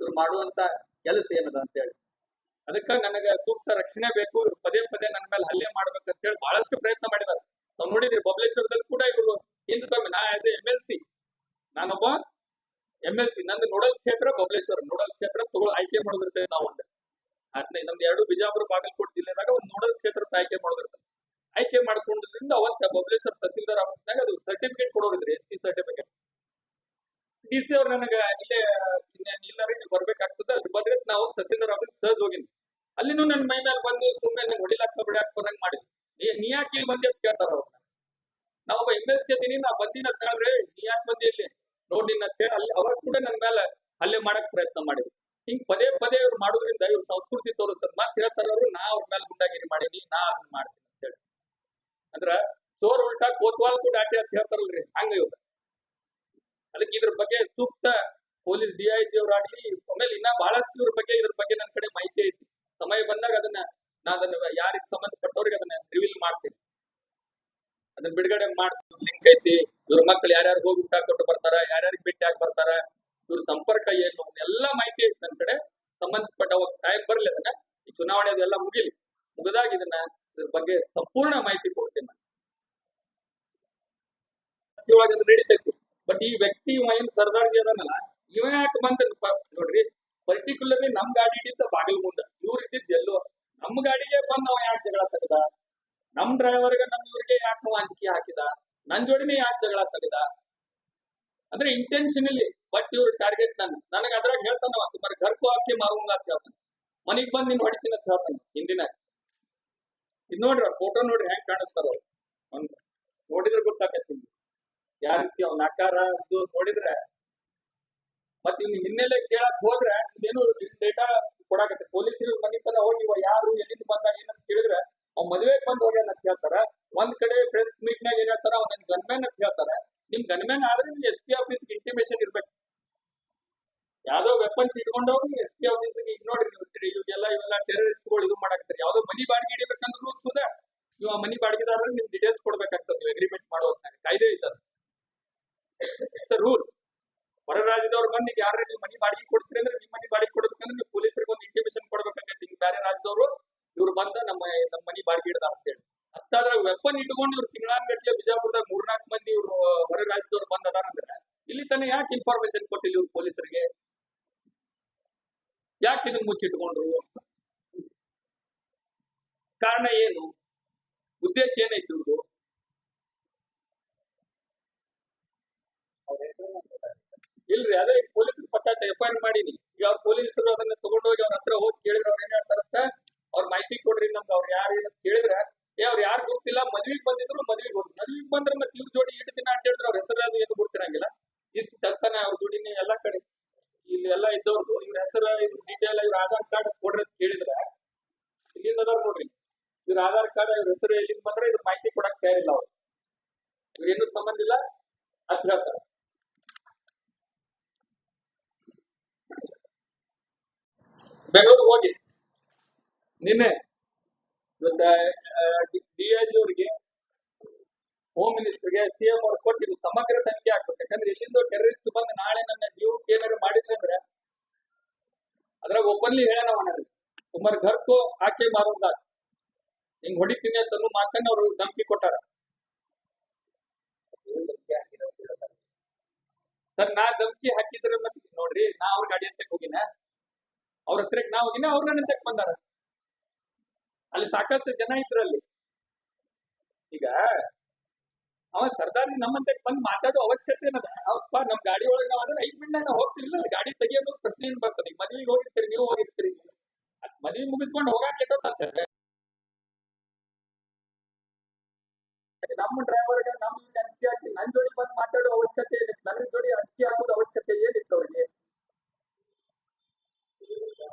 ಇವ್ರು ಮಾಡುವಂತ ಕೆಲಸ ಏನದ ಅಂತ ಹೇಳಿ ಅದಕ್ಕ ನನಗ ಸೂಕ್ತ ರಕ್ಷಣೆ ಬೇಕು, ಇವ್ರು ಪದೇ ಪದೇ ನನ್ನ ಮೇಲೆ ಹಲ್ಲೆ ಮಾಡ್ಬೇಕಂತ ಹೇಳಿ ಬಹಳಷ್ಟು ಪ್ರಯತ್ನ ಮಾಡಿದ್ದಾರೆ ನಾವು ನೋಡಿದ್ರಿ ಬಬಲೇಶ್ವರದಲ್ಲಿ ಕೂಡ ಇವರು ತಮ್ಮ ನಾ ಆಸ್ ಎಂ ಎಲ್ ಸಿ ನಾನೊಬ್ಬ ಎಂ ಎಲ್ ಸಿ ನಂದು ನೋಡಲ್ ಕ್ಷೇತ್ರ ಬಬಲೇಶ್ವರ ನೋಡಲ್ ಕ್ಷೇತ್ರ ತಗೊಳ್ ಆಯ್ಕೆ ಮಾಡೋದಿರ್ತೇವೆ ನಾವು ಒಂದು. ಹದಿನೈದು ನಮ್ದು ಎರಡು ಬಿಜಾಪುರ, ಬಾಗಲಕೋಟೆ ಜಿಲ್ಲೆದಾಗ ಒಂದು ನೋಡಲ್ ಕ್ಷೇತ್ರ ಆಯ್ಕೆ ಮಾಡೋದಿರ್ತದೆ ಆಯ್ಕೆ ಮಾಡ್ಕೊಂಡ್ರಿಂದ ಅವತ್ತ ಬಬಲೇಶ್ವರ ತಹಸೀಲ್ದಾರ್ ಆಫೀಸ್ನಾಗ ಅದು certificate ಕೊಡೋರಿದ್ರಿ S T certificate D C ಅವ್ರು ನನಗೆ ಇಲ್ಲೇ, ಇಲ್ಲ ರೀ ನೀವು ಬರ್ಬೇಕಾಗ್ತದೆ. ಅಲ್ಲಿ ಬಂದ್ರೆ ನಾವು ತಹಸೀಲ್ದಾರ್ ಆಫೀಸ್ ಸಹಜ ಹೋಗಿನಿ. ಅಲ್ಲಿನೂ ನನ್ನ ಮೈ ಮೇಲೆ ಬಂದು ಸುಮ್ಮನೆ ನಂಗೆ ಹೊಡಿಲಾಕ ಬಿಡಾಕ ಬರಂಗ್ ಮಾಡಿದ್ವಿ ಏ ನೀ ಯಾಕೆ ಇಲ್ಲಿ ಬಂದೆ ಅಂತ ಕೇಳ್ತಾರ ಅವ್ರನ್ನ ನಾವು ಎಂ ಎಲ್ ಸಿ ಅದೀನಿ ನಾ ಬಂದಿನ ಅಂತ ನೀ ಯಾಕೆ ಬಂದಿ ಇಲ್ಲಿ? ನೋಡಿ ಅಂತ ಹೇಳಿ ಅಲ್ಲಿ ಅವಾಗ ಕೂಡ ನನ್ನ ಮೇಲೆ ಅಲ್ಲೇ ಮಾಡಕ್ ಪ್ರಯತ್ನ ಮಾಡಿದ್ರು. ಹಿಂಗ್ ಪದೇ ಪದೇ ಇವ್ರು ಮಾಡೋದ್ರಿಂದ ಇವ್ರು ಸಂಸ್ಕೃತಿ ತೋರಿಸ್ತಾರೆ ಮತ್ತೆ ಹೇಳ್ತಾರ ಅವ್ರು, ನಾ ಅವ್ರ ಮೇಲೆ ಗುಂಡಾಗಿರಿ ಮಾಡೀನಿ, ನಾ ಅದನ್ನ ಮಾಡ್ತೀನಿ ಅಂತ ಹೇಳಿ. ಅಂದ್ರ, ಸೋರ್ ಉಲ್ಟಾ ಕೋತ್ವಾಲ್ ಕೂಡ ಆಟಿ ಅಂತ ಹೇಳ್ತಾರಲ್ರಿ, ಹಂಗ ಇವ್ರು. ಅದಕ್ಕೆ ಇದ್ರ ಬಗ್ಗೆ ಸೂಕ್ತ ಪೊಲೀಸ್ ಡಿ ಐ ಜಿ ಅವ್ರಾಗ್ಲಿ ಆಮೇಲೆ ಇನ್ನ ಬಹಳಷ್ಟು ಇವ್ರ ಬಗ್ಗೆ, ಇದ್ರ ಬಗ್ಗೆ ನನ್ನ ಕಡೆ ಮಾಹಿತಿ ಐತಿ. ಸಮಯ ಬಂದಾಗ ಅದನ್ನ ನಾ ಅದನ್ನ ಯಾರಿಗೆ ಸಂಬಂಧಪಟ್ಟವ್ರಿಗೆ ಅದನ್ನ ರಿವೀಲ್ ಮಾಡ್ತೀನಿ. ಅದನ್ನ ಬಿಡುಗಡೆ ಮಾಡ್ತೀನಿ. ಲಿಂಕ್ ಐತಿ. ಇವ್ರ ಮಕ್ಳು ಯಾರ್ಯಾರು ಹೋಗಿ ಊಟ ಕೊಟ್ಟು ಬರ್ತಾರ, ಯಾರ್ಯಾರಿಗೆ ಭೇಟಿ ಆಗಿ ಬರ್ತಾರ, ಇವ್ರ ಸಂಪರ್ಕ ಏನು, ಎಲ್ಲ ಮಾಹಿತಿ ಐತಿ ನನ್ನ ಕಡೆ. ಸಂಬಂಧಪಟ್ಟ ಟೈಮ್ ಬರ್ಲಿ ಅದನ್ನ. ಈ ಚುನಾವಣೆ ಅದೆಲ್ಲ ಮುಗಿಲಿ. ಮುಗಿದಾಗ ಇದನ್ನ ಇದ್ರ ಬಗ್ಗೆ ಸಂಪೂರ್ಣ ಮಾಹಿತಿ ಕೊಡ್ತೀನಿ ನಡೀತೈತಿ. ಬಟ್ ಈ ವ್ಯಕ್ತಿ ಏನ್ ಸರ್ದಾರ್ಜಿ ಅದನ್ನಲ್ಲ ಇವ ಯಾಕೆ ಬಂದ ನೋಡ್ರಿ ಪರ್ಟಿಕ್ಯುಲರ್ಲಿ ನಮ್ ಗಾಡಿ ಇಟ್ಟಿದ್ದ ಬಾಗಿಲು ಮುಂದ, ಇವ್ರು ಇದ್ದಿದ್ದು ಎಲ್ಲೋ, ನಮ್ ಗಾಡಿಗೆ ಬಂದ್ ಅವ ಯಾಕೆ ಜಗಳ ತೆಗೆದ? ನಮ್ ಡ್ರೈವರ್ಗೆ ನಮ್ ಇವ್ರಿಗೆ ಯಾಕೆ ಅಂಜಿಕೆ ಹಾಕಿದ? ನನ್ ಜೋಡಿನೇ ಯಾಕೆ ಜಗಳ ತೆಗೆದ? ಅಂದ್ರೆ ಇಂಟೆನ್ಷನಲಿ ಬಟ್ ಇವ್ರ ಟಾರ್ಗೆಟ್ ನನ್, ನನಗೆ ಅದ್ರಾಗ ಹೇಳ್ತಾನ ತುಮಾರ ಘರ್ಕು ಹಾಕಿ ಮಾರುಂಗ ಅಂತ ಹೇಳ್ತಾನೆ. ಮನಿಗ್ ಬಂದ್ ನೀನ್ ಹೊಡಿತೀನಿ ಅಂತ ಹೇಳ್ತಾನೆ, ಹಿಂದಿನ. ಇದ್ ನೋಡ್ರಿ ಫೋಟೋ ನೋಡ್ರಿ ಹೆಂಗ್ ಕಾಣಿಸ್ತಾರ. ಅವ್ರು ನೋಡಿದ್ರೆ ಗೊತ್ತಾಗತ್ತೆ ನಿಮ್ಗೆ. ಯಾವ ರೀತಿ ಅವ್ನ ಆಕಾರ ಇದು ನೋಡಿದ್ರೆ, ಮತ್ತೆ ಇವ್ನ ಹಿನ್ನೆಲೆ ಕೇಳಕ್ ಹೋದ್ರೆ ಏನು ಡೇಟಾ ಕೊಡಾಕತ್ತೆ. ಪೊಲೀಸರು ಇರೋ ತನ ಹೋಗಿ ಇವ ಯಾರು, ಎಲ್ಲಿಂದ ಬಂದ ಏನಂತ ಕೇಳಿದ್ರೆ ಅವ್ ಮದುವೆಗೆ ಬಂದ್ ಹೋಗ್ಯಾನ ಅಂತ ಹೇಳ್ತಾರ. ಒಂದ್ ಕಡೆ ಪ್ರೆಸ್ ಮೀಟ್ ನಾಗ ಏನ್ ಹೇಳ್ತಾರ, ಅವ್ನ ಗನ್ಮ್ಯಾನ್ ಅಂತ ಹೇಳ್ತಾರ. ನಿಮ್ ಗನ್ಮ್ಯಾನ್ ಆದ್ರೆ ನಿಮ್ಗೆ ಎಸ್ ಪಿ ಆಫೀಸ್ ಇಂಟಿಮೇಷನ್ ಇರ್ಬೇಕು. ಯಾವ್ದೋ ವೆಪನ್ಸ್ ಇಟ್ಕೊಂಡವ್ರು ಎಸ್ ಪಿ ಆಫೀಸ್ಗೆ ಈಗ ನೋಡ್ರಿ ತಿರ್ಗಿ ಇವೆಲ್ಲ ಟೆರರಿಸ್ಟ್ಗಳು ಇದು ಮಾಡಾಕ್ತಾರೆ ಯಾವ್ದೋ ಮನಿ ಬಾಡಿಗೆ ಹಿಡಿಬೇಕಂದ್ರೂ ಸುದ ಇವ ಮನಿ ಬಾಡಿಗೆದಾರ ನಿಮ್ ಡೀಟೇಲ್ಸ್ ಕೊಡ್ಬೇಕಾಗ್ತದೆ, ನೀವು ಅಗ್ರಿಮೆಂಟ್ ಮಾಡೋ ಹೊತ್ನಾಗ. ಕಾಯ್ದೆ ಐತದ. ರೂಲ್ ಹೊರ ರಾಜ್ಯದವ್ರು ಬಂದು ಈಗ ಯಾರು ನೀವು ಮನಿ ಬಾಡಿಗೆ ಕೊಡ್ತೀರಿ ಅಂದ್ರೆ ನಿಮ್ಮ ಮನಿ ಬಾಡಿಗೆ ಕೊಡ್ಬೇಕಂದ್ರೆ ನೀವು ಪೊಲೀಸರಿಗೆ ಒಂದು ಇಂಟಿಮೇಷನ್ ಕೊಡ್ಬೇಕಾಗತ್ತೆ ಹಿಂಗ್ ಬೇರೆ ರಾಜ್ಯದವರು ಇವ್ರು ಬಂದ ನಮ್ಮ ನಮ್ಮ ಮನಿ ಬಾಡಿಗೆ ಅಂತ ಹೇಳಿ. ಅತ್ತಾದ್ರ ವೆಪನ್ ಇಟ್ಕೊಂಡು ಇವ್ರು ತಿಂಗಳಾನ್ಗಟ್ಲೆ ಬಿಜಾಪುರದಾಗ ಮೂರ್ನಾಲ್ಕು ಮಂದಿ ಇವ್ರು ಹೊರ ರಾಜ್ಯದವ್ರು ಬಂದ್ ಅಂದ್ರೆ ಇಲ್ಲಿ ತನ ಯಾಕೆ ಇನ್ಫಾರ್ಮೇಶನ್ ಕೊಟ್ಟಿಲ್ಲ ಇವ್ರು ಪೊಲೀಸರಿಗೆ? ಯಾಕೆ ಇದನ್ನ ಮುಚ್ಚಿಟ್ಕೊಂಡ್ರು? ಕಾರಣ ಏನು ಉದ್ದೇಶ ಏನೈತಿ ಇವ್ರದ್ದು ಇಲ್ರಿ ಅದೇ ಪೊಲೀಸರು ಪಟ್ಟಾಟ ಎಫ್ ಐ ಆರ್ ಮಾಡೀನಿ ಈಗ ಅವ್ರ ಪೊಲೀಸರು ಅದನ್ನ ತಗೊಂಡೋಗಿ ಅವ್ರ ಹತ್ರ ಹೋಗಿ ಕೇಳಿದ್ರೆ ಅವ್ರ ಏನ್ ಹೇಳ್ತಾರಂತ ಅವ್ರ ಮಾಹಿತಿ ಕೊಡ್ರಿ ನಮ್ಗೆ ಅವ್ರು ಯಾರು ಏನಂತ ಕೇಳಿದ್ರೆ ಏ ಅವ್ರು ಯಾರು ಗೊತ್ತಿಲ್ಲ ಮದ್ವಿಗ್ ಬಂದಿದ್ರು ಮದ್ವಿಗ್ ಹೋದ್ರು ಮದ್ವಿಗ್ ಬಂದ್ರೆ ಮತ್ತೆ ಇವ್ರ ಜೋಡಿ ಇಟ್ಟು ದಿನ ಅಂತ ಹೇಳಿದ್ರೆ ಅವ್ರ ಹೆಸರು ಅದು ಏನು ಗೊತ್ತಿರಂಗಿಲ್ಲ ಇಷ್ಟು ತರ್ತಾನೆ ಅವ್ರ ಜೋಡಿನೇ ಎಲ್ಲಾ ಕಡೆ ಇಲ್ಲಿ ಎಲ್ಲ ಇದ್ದವ್ರದ್ದು ಇವ್ರ ಹೆಸರು ಇವ್ರ ಡೀಟೇಲ್ ಇವ್ರ ಆಧಾರ್ ಕಾರ್ಡ್ ಕೊಡ್ರಿ ಅಂತ ಕೇಳಿದ್ರೆ ಇಲ್ಲಿಂದ ಅದಾರ ನೋಡ್ರಿ ಇವ್ರ ಆಧಾರ್ ಕಾರ್ಡ್ ಇವ್ರ ಹೆಸರು ಎಲ್ಲಿಂದ ಬಂದ್ರೆ ಇದ್ರ ಮಾಹಿತಿ ಕೊಡಕ್ ತಯಾರಿಲ್ಲ ಅವ್ರು ಇವ್ರೇನು ಸಂಬಂಧ ಇಲ್ಲ ಅಂತ ಹೇಳ್ತಾರೆ ಬೆಂಗಳೂರಿಗೆ ಹೋಗಿ ನಿನ್ನೆ ಡಿ ಐ ಜಿ ಅವರಿಗೆ ಹೋಮ್ ಮಿನಿಸ್ಟರ್ಗೆ ಸಿ ಎಂ ಅವ್ರು ಕೊಟ್ಟಿದ್ದು ಸಮಗ್ರ ತನಿಖೆ ಆಗ್ಬೇಕು ಯಾಕಂದ್ರೆ ಇಲ್ಲಿಂದ ಟೆರರಿಸ್ಟ್ ಬಂದು ನಾಳೆ ನನ್ನ ಜೀವಕ್ಕೆ ಏನಾದ್ರು ಮಾಡಿದ್ರೆ ಅಂದ್ರೆ ಅದ್ರಾಗ ಒಬ್ಬಲ್ಲಿ ಹೇಳೋಣ ನನಗೆ ಸುಮಾರು ಘರ್ಕು ಆಕೆ ಮಾರುಂದ ಹಿಂಗ್ ಹೊಡಿತೀನಿ ಅಂತ ಅನ್ನೋ ಮಾತನ್ನ ಅವರು ಧಮಕಿ ಕೊಟ್ಟಾರ. ಸರ್, ನಾ ಧಮಕಿ ಹಾಕಿದ್ರೆ ಮತ್ತೆ ನೋಡ್ರಿ, ನಾ ಅವ್ರ ಗಾಡಿ ಅಂತ ಹೋಗಿನ? ಅವ್ರ ಹತ್ರಕ್ಕೆ ನಾ ಹೋಗಿನ, ಅವ್ರ ನನ್ನ ಹತ್ರಕ್ಕೆ ಬಂದಾರ? ಅಲ್ಲಿ ಸಾಕಷ್ಟು ಜನ ಇದ್ರಲ್ಲಿ ಈಗ ಅವ ಸರ್ದಾರ್ ನಮ್ಮಂತಕ್ಕೆ ಬಂದು ಮಾತಾಡೋ ಅವಶ್ಯಕತೆ ಏನದ? ಅವಪ್ಪ ನಮ್ ಗಾಡಿ ಒಳಗೆ ನಾವ್ ಅಂದ್ರೆ ಐದ್ ಮಿನಿಟ್ ನಾವು ಹೋಗ್ತಿರ್ಲಿಲ್ಲ, ಗಾಡಿ ತೆಗಿಯೋದು ಪ್ರಶ್ನೆ ಏನ್ ಬರ್ತದೆ? ಮದ್ವಿಗೆ ಹೋಗಿರ್ತೀರಿ, ನೀವು ಹೋಗಿರ್ತೀರಿ. ಮದ್ವಿ ಮುಗಿಸ್ಕೊಂಡು ಹೋಗಾಕ್ಲಿಕ್ಕೆ ನಮ್ಮ ಡ್ರೈವರ್ಗೆ ನಮ್ಮ ಇವ್ರಿಗೆ ಅಂಜಿಕೆ ಹಾಕಿ, ನನ್ ಜೋಡಿ ಬಂದು ಮಾತಾಡೋ ಅವಶ್ಯಕತೆ ಏನಿತ್ತು? ನನ್ನ ಜೋಡಿ ಅಂಜಿಕೆ ಹಾಕೋದು ಅವಶ್ಯಕತೆ ಏನಿತ್ತು ಅವ್ರಿಗೆ?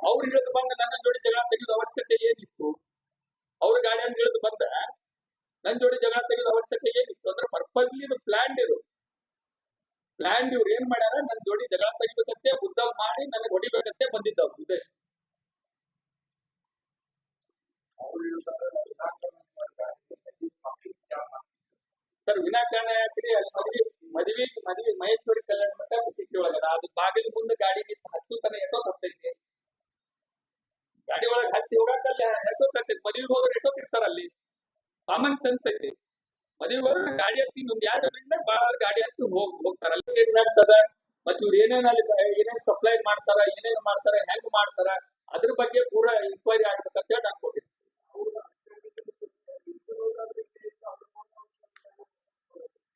ಅವ್ರು ಇಳಿದು ಬಂದ ನನ್ನ ಜೋಡಿ ಜಗಳ ತೆಗೆದ ಅವಶ್ಯಕತೆ ಏನಿತ್ತು? ಅವ್ರ ಗಾಡಿಯನ್ನು ಇಳಿದು ಬಂದ ನನ್ನ ಜೋಡಿ ಜಗಳ ತೆಗೆದ ಅವಶ್ಯಕತೆ ಏನಿತ್ತು? ಅಂದ್ರೆ ಪರ್ಪಸ್ಲಿ ಇದು ಪ್ಲಾನ್ ಇದು. ಪ್ಲಾನ್ ಇವ್ರು ಏನ್ ಮಾಡ್ಯಾರ? ನನ್ನ ಜೋಡಿ ಜಗಳ ತೆಗಿಬೇಕಂತೆ ಉದ್ದವ್ ಮಾಡಿ ನನಗೆ ಹೊಡಿಬೇಕಂತೆ ಬಂದಿದ್ದವ್ರು, ಉದ್ದೇಶ. ಸರ್ ವಿನಾಕಾರಣ ಯಾಕ್ರಿ ಅಲ್ಲಿ ಮದ್ವಿ ಮದ್ವಿ ಮದ್ವಿ, ಮಹೇಶ್ವರಿ ಕಲ್ಯಾಣ ಮಠ ಸಿಟಿ ಒಳಗದ ಅದು ಬಾಗಿಲು ಮುಂದೆ ಗಾಡಿ ನಿಂತು ಹತ್ತು ತನ ಎಷ್ಟೋ ಬರ್ತೈತಿ ಗಾಡಿ ಒಳಗೆ ಹತ್ತಿ ಹೋಗಕ್ಕಲ್ಲ ಎಷ್ಟೊತ್ತೈತಿ ಮದ್ವಿಗೆ ಹೋದ್ರೆ ಎಷ್ಟೊತ್ತಿರ್ತಾರ ಅಲ್ಲಿ ಕಾಮನ್ ಸೆನ್ಸ್ ಐತಿ. ಮದ್ವಿಗೆ ಹೋದ್ರೆ ಗಾಡಿ ಹತ್ತಿ ಒಂದ್ ಎರಡು ಮಿನಿಟ್ ಬಾಳ ಗಾಡಿ ಹತ್ತಿ ಹೋಗ್, ಹೋಗ್ತಾರ. ಅಲ್ಲಿ ಏನ್ ಆಗ್ತದ ಮತ್ತೆ ಇವ್ರು ಏನೇನ್ ಅಲ್ಲಿ, ಏನೇನ್ ಸಪ್ಲೈ ಮಾಡ್ತಾರ, ಏನೇನ್ ಮಾಡ್ತಾರ, ಹೆಂಗ್ ಮಾಡ್ತಾರ? ಅದ್ರ ಬಗ್ಗೆ ಪೂರಾ ಇನ್ಕ್ವೈರಿ ಆಗ್ಬೇಕಂತ ಹೇಳಿ ನಾನು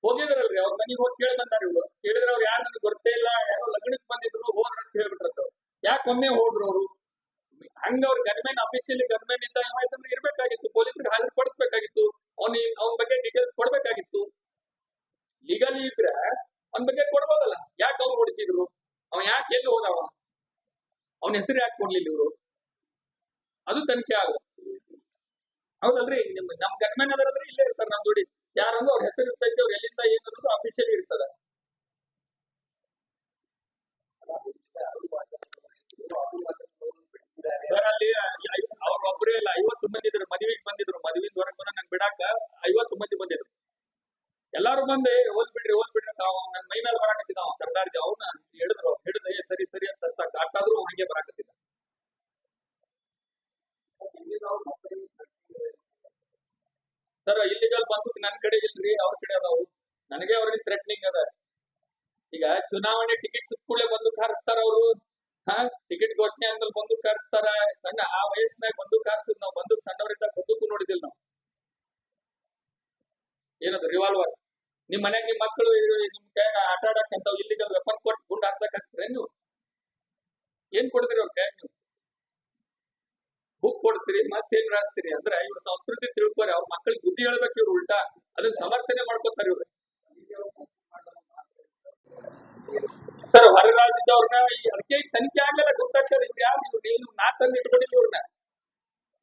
ಹೋಗಿದ್ರಲ್ರಿ, ಅವ್ರ ಮನೆಗೆ ಹೋಗಿ ಕೇಳಿ ಬಂದಾರ ಇವ್ರು. ಕೇಳಿದ್ರೆ ಅವ್ರು ಯಾರು ನನಗೆ ಗೊತ್ತೇ ಇಲ್ಲ, ಯಾರೋ ಲಗ್ನಕ್ಕೆ ಬಂದಿದ್ರು, ಹೋದ್ರ ಅಂತ ಹೇಳ್ಬಿಟ್ರತ್ತವ್ರು ಯಾಕೊಮ್ಮೆ ಹೋದ್ರು ಅವರು? ಹಂಗ ಅವ್ರ ಗನ್ಮೆನ್ ಅಫಿಷಿಯಲಿ ಗನ್ಮೆನ್ ಇಂದ ಏನಾಯ್ತಂದ್ರೆ ಇರ್ಬೇಕಾಗಿತ್ತು, ಪೊಲೀಸರಿಗೆ ಹಾಜರ್ ಪಡಿಸ್ಬೇಕಾಗಿತ್ತು. ಅವ್ನ ಅವನ ಬಗ್ಗೆ ಡೀಟೇಲ್ಸ್ ಕೊಡ್ಬೇಕಾಗಿತ್ತು. ಲೀಗಲಿ ಇದ್ರೆ ಅವನ ಬಗ್ಗೆ ಕೊಡ್ಬೋದಲ್ಲ. ಯಾಕೆ ಅವ್ರು ಓಡಿಸಿದ್ರು? ಅವ ಯಾಕೆ ಎಲ್ಲಿ ಹೋದವ? ಅವನ ಹೆಸರು ಯಾಕೆ ಕೊಡ್ಲಿಲ್ಲ ಇವರು? ಅದು ತನಿಖೆ ಆಗ ಹೌದಲ್ರಿ, ನಿಮ್ ನಮ್ ಗನ್ಮೆನ್ ಅದಾರಂದ್ರೆ ಇಲ್ಲೇ ಇರ್ತಾರೆ ನಮ್ ದುಡಿ ಯಾರಂದ್ರೆ ಅವ್ರ ಹೆಸರು ಇರ್ತೈತಿ, ಅವ್ರು ಎಲ್ಲಿಂದ ಏನ್ ಅನ್ನೋದು ಅಫಿಷಿಯಲಿ ಇರ್ತದ. ಅಲ್ಲಿ ಅವ್ರ ಒಬ್ಬರೇ ಇಲ್ಲ, ಐವತ್ತು ಮಂದಿ ಇದ್ರು, ಮದುವೆಗೆ ಬಂದಿದ್ರು ಮದುವಿನ ಹೊರಗೆ ಬಂದ ನನ್ ಬಿಡಾಕ ಐವತ್ತು ಮಂದಿ ಬಂದಿದ್ರು. ಎಲ್ಲಾರು ಬಂದೆ ಓದ್ ಬಿಡ್ರಿ ಓದ್ ಬಿಡ್ರಿ ಅಂತ ಅವ್ನ್ ನನ್ ಮೈ ಮೇಲೆ ಬರಾಕತ್ತಿದ್ದ ಅವ ಅವ್ನ ಹಿಡಿದ್ರು ಹಿಡಿದ ಸರಿ ಸರಿ ಅಂತ ಸಾಕು ಅಷ್ಟಾದ್ರೂ ಅವನಿಗೆ ಬರಾಕತ್ತಿದ್ದ. ಸರ್ ಇಲ್ಲಿಗಲ್ ಬಂದೂಕ್ ನನ್ ಕಡೆ ಇಲ್ರಿ, ಅವ್ರ ಕಡೆ ಅದಾವು. ನನಗೆ ಅವ್ರಿಗೆ ಥ್ರೆಟ್ನಿಂಗ್ ಅದ. ಈಗ ಚುನಾವಣೆ ಟಿಕೆಟ್